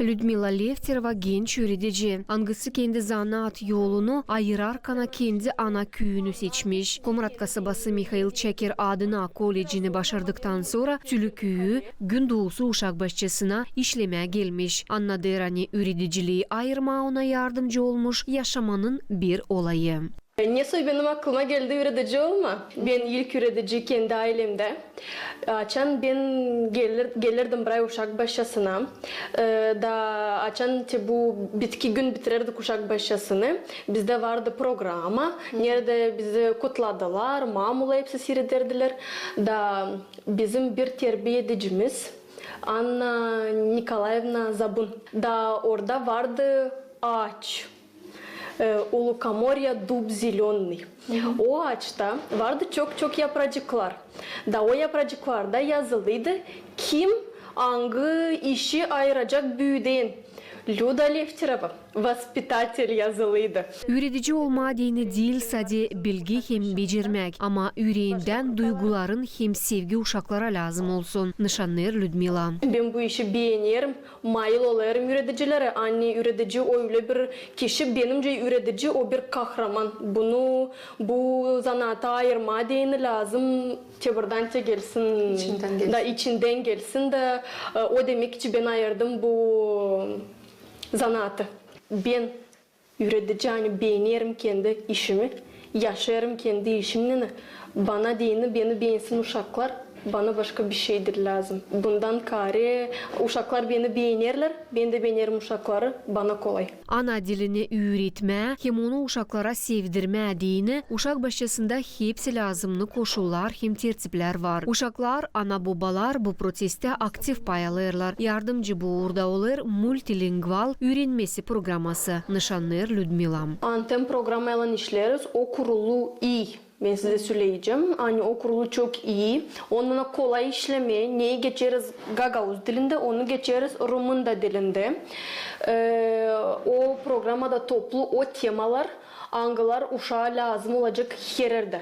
Людмила Lefterova genç üretici. Angısı kendi zanaat yolunu ayırarkana kendi ana köyünü seçmiş. Komrat kasabası Mikhail Çeker adına kolejini başardıktan sonra Tülü köyü gün doğusu uşak başçısına işlemeye gelmiş. Anna Derani üreticiliği ayırma ona yardımcı olmuş yaşamanın bir olayı. Neyse benim aklıma geldi üretici olma. Ben ilk üretici kendi ailemde. Açan ben gelir, gelirdim buraya uşak başçasına. Ee, da açan bu bitki gün bitirirdik uşak başçasını. Bizde vardı programa. Nerede bizi kutladılar. Mamula hepsi seyrederdiler. Da bizim bir terbiye edicimiz Anna Nikolaevna Zabun. Da orada vardı ağaç Ee, у лукоморья дуб зеленый. O ağaçta vardı çok çok yapracıklar. Da o yapracıklarda yazılıydı kim hangi işi ayıracak büyüden. Люда Левтерова, воспитатель yazılıydı. Üretici olma dini değil sadece bilgi hem becermek ama yüreğinden duyguların hem sevgi uşaklara lazım olsun. Nişanlar Ludmila. Ben bu işi beğenirim. Mayıl olurum üreticilere. Anne üretici öyle bir kişi benimce üretici o bir kahraman. Bunu bu zanaata ayırma dini lazım. Çevirden gelsin. İçinden gelsin. Da içinden gelsin de e, o demek ki ben ayırdım bu zanaatı. Ben üretici hani beğenirim kendi işimi. Yaşarım kendi işimle. Bana dini beni beğensin uşaklar. Bana başka bir şeydir lazım. Bundan kare uşaklar beni beğenirler. Ben de beğenirim uşakları. Bana kolay. Ana dilini öğretme hem onu uşaklara sevdirme dini uşak başçasında hepsi lazımlı koşullar hem tertipler var. Uşaklar, ana babalar bu proseste aktif pay alırlar. Yardımcı bu uğurda olur multilingval öğrenmesi programması. Nişanlar Ludmila. Antem programıyla işleriz. O kurulu iyi. Ben size söyleyeceğim. Hani o kurulu çok iyi. Onunla kolay işlemeye neyi geçeriz Gagavuz dilinde, onu geçeriz Rumunda dilinde. Ee, o programda toplu o temalar, angılar uşağa lazım olacak her yerde.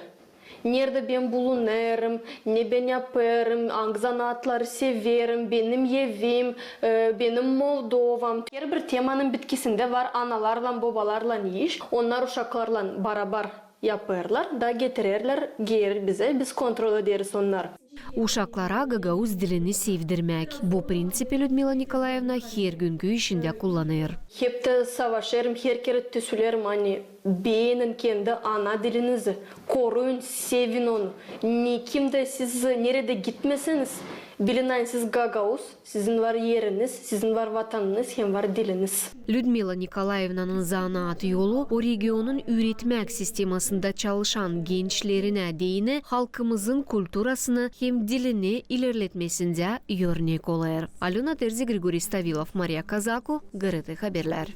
Nerede ben bulunırım, ne ben yaparım, hangi severim, benim evim, e, benim Moldovam. Her bir temanın bitkisinde var analarla, babalarla iş. Onlar uşaklarla beraber yaparlar da getirirler geri bize. Biz kontrol ederiz onları. ушакларга гауз дилини севдирмәк бу принципи людмила николаевна хер күнгү ишинде кулланыр хепте савашерим хер керет түсүлерим ани бейнин кенди ана дилиңизди корун севин ону. Никимде сиз нереде гитмесеңиз Билинайн сіз гагауз, сіздің бар еріңіз, сіздің бар ватаныңыз, хем бар диліңіз. Людмила Николаевнаның занаат yolu о регионың üretmek системасында чалышан gençlerine değini halkımızın культурасыны hem Россиям дилине илерлетмесиндә юрнек олар. Алена Терзи, Григорий Ставилов, Мария Казаку, ГРТ Хаберләр.